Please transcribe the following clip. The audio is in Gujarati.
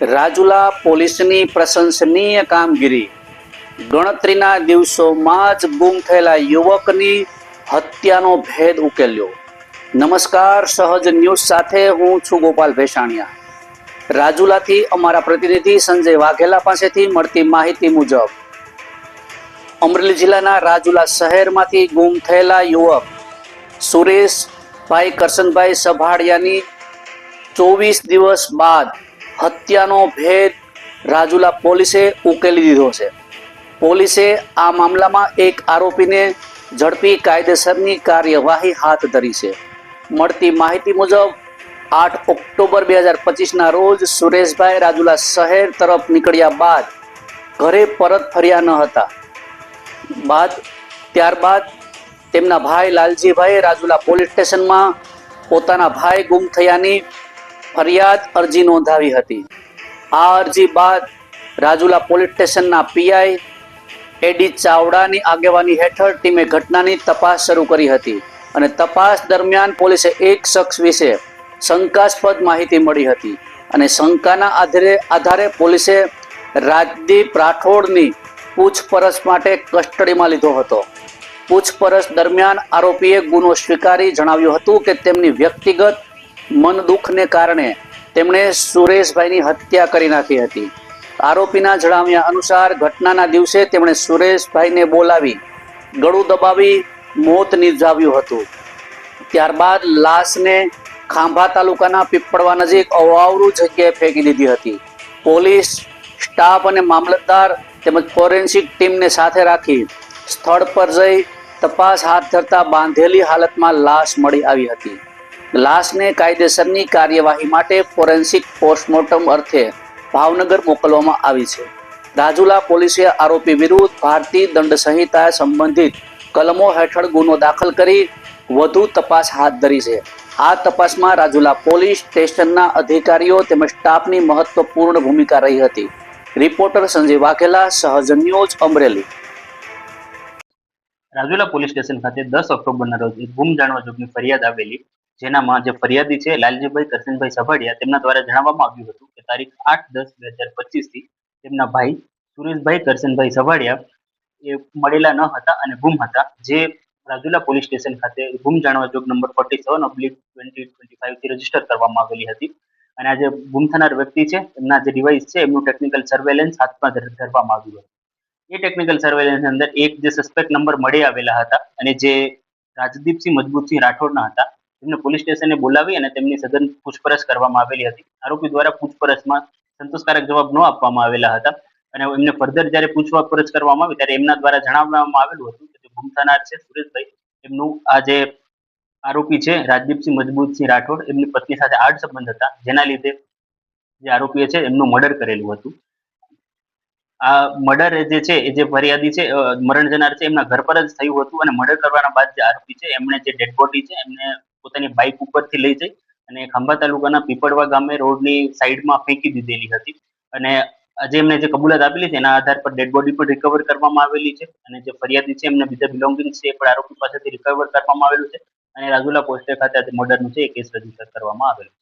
રાજુલા પોલીસની પ્રશંસનીય કામગીરી. ગણતરીના દિવસોમાં જ ગુમ થયેલા યુવકની હત્યાનો ભેદ ઉકેલ્યો. નમસ્કાર, સહજ ન્યૂઝ સાથે હું છું ગોપાલ ભેસાણિયા. રાજુલાથી અમારા પ્રતિનિધિ સંજય વાઘેલા પાસેથી મળતી માહિતી મુજબ, અમરેલી જિલ્લાના રાજુલા શહેરમાંથી ગુમ થયેલા યુવક સુરેશભાઈ કરશનભાઈ સભાડિયાની ચોવીસ દિવસ બાદ હત્યાનો ભેદ રાજુલા પોલીસે ઉકેલી દીધો છે. પોલીસે આ મામલામાં એક આરોપીને ઝડપી કાયદેસરની કાર્યવાહી હાથ ધરી છે. મળતી માહિતી મુજબ, આઠ ઓક્ટોબર બે હજાર પચીસના રોજ સુરેશભાઈ રાજુલા શહેર તરફ નીકળ્યા બાદ ઘરે પરત ફર્યા ન હતા. બાદ, ત્યારબાદ તેમના ભાઈ લાલજીભાઈએ રાજુલા પોલીસ સ્ટેશનમાં પોતાના ભાઈ ગુમ થયાની ફરિયાદ અરજી નોંધાવી હતી. આ અરજી બાદ રાજુલા પોલીસ સ્ટેશનના પીઆઈ એડી ચાવડાની આગેવાની હેઠળ ટીમે ઘટનાની તપાસ શરૂ કરી હતી અને તપાસ દરમિયાન પોલીસે એક શખ્સ વિશે શંકાસ્પદ માહિતી મળી હતી અને શંકાના આધારે આધારે પોલીસે રાજદીપ રાઠોડની પૂછપરછ માટે કસ્ટડીમાં લીધો હતો. પૂછપરછ દરમિયાન આરોપીએ ગુનો સ્વીકારી જણાવ્યું હતું કે તેમની વ્યક્તિગત મન દુઃખને કારણે તેમણે સુરેશભાઈની હત્યા કરી નાખી હતી. આરોપીના જણાવ્યા અનુસાર ઘટનાના દિવસે તેમણે સુરેશભાઈને બોલાવી ગળું દબાવી મોત નિર્જાવ્યું હતું. ત્યારબાદ લાશને ખાંભા તાલુકાના પીપળવા નજીક અવાવરું જગ્યાએ ફેંકી દીધી હતી. પોલીસ, સ્ટાફ અને મામલતદાર તેમજ ફોરેન્સિક ટીમને સાથે રાખી સ્થળ પર જઈ તપાસ હાથ ધરતા બાંધેલી હાલતમાં લાશ મળી આવી હતી. લાશને કાયદેસરની કાર્યવાહી માટે ફોરેન્સિક પોસ્ટમોર્ટમ અર્થે ભાવનગર મોકલવામાં આવી છે. રાજુલા પોલીસે આરોપી વિરુદ્ધ ભારતીય દંડ સંહિતા સંબંધિત કલમો હેઠળ ગુનો દાખલ કરી વધુ તપાસ હાથ ધરી છે. આ તપાસમાં રાજુલા પોલીસ સ્ટેશનના અધિકારીઓ તેમજ સ્ટાફની મહત્વપૂર્ણ ભૂમિકા રહી હતી. રિપોર્ટર સંજય વાઘેલા સહજન્યોજ અમરેલી. રાજુલા પોલીસ સ્ટેશન ખાતે દસ ઓક્ટોબરના રોજ ગુમ જાણવા જોગની ફરિયાદ આવેલી જેનામાં જે ફરિયાદી છે, લાલજીભાઈ કરશનભાઈ સભાડિયા, તેમના દ્વારા જણાવવામાં આવ્યું હતું કે તારીખ આઠ દસ બે હજાર પચીસથી તેમના ભાઈ સુરેશભાઈ કરશનભાઈ સભાડિયા એ મળેલા ન હતા અને ગુમ હતા. જે રાજુલા પોલીસ સ્ટેશન ખાતે ગુમ જાણવા જોગ number forty seven oblique twenty twenty ફાઇવથી register કરવામાં આવેલી હતી. અને આ જે ગુમ થનાર વ્યક્તિ છે, એમના જે ડિવાઇસ છે, એમનું ટેકનિકલ સર્વેલન્સ હાથમાં ધરવામાં આવ્યું હતું. એ ટેકનિકલ સર્વેલન્સ અંદર એક જે સસ્પેક્ટ નંબર મળી આવેલા હતા અને જે રાજદીપસિંહ મજબૂતસિંહ રાઠોડના હતા તેમને પોલીસ સ્ટેશને બોલાવી અને તેમની સઘન પૂછપરછ કરવામાં આવેલી હતી. આરોપી દ્વારા પૂછપરછમાં સંતોષકારક જવાબ ન આપવામાં આવેલા હતા અને એમને ફર્ધર જ્યારે પૂછપરછ કરવામાં આવી ત્યારે એમના દ્વારા જણાવવામાં આવેલું હતું કે ગુમ થનાર છે સુરેશભાઈ. એમનું આ જે આરોપી છે રાજદીપસિંહ મજબૂતસિંહ રાઠોડ, એમની પત્ની સાથે આડ સંબંધ હતા. જેના લીધે જે આરોપીએ છે એમનું મર્ડર કરેલું હતું. આ મર્ડર જે છે, એ જે ફરિયાદી છે મરણ જનાર છે, એમના ઘર પર જ થયું હતું અને મર્ડર કરવાના બાદ જે આરોપી છે, એમણે જે ડેડ બોડી છે, એમને પોતાની બાઇક ઉપરથી લઈ જઈ અને ખંભા તાલુકાના પીપળવા ગામે રોડની સાઈડમાં ફેંકી દીધેલી હતી. અને આજે એમને જે કબૂલાત આપેલી છે એના આધાર પર ડેડ બોડી પણ રિકવર કરવામાં આવેલી છે અને જે ફરિયાદી છે એમને બીજા બિલોંગિંગ છે એ પણ આરોપી પાસેથી રિકવર કરવામાં આવેલું છે. અને રાજુલા પોસ્ટે ખાતે આજે મર્ડરનું છે એ કેસ રજિસ્ટર કરવામાં આવેલું છે.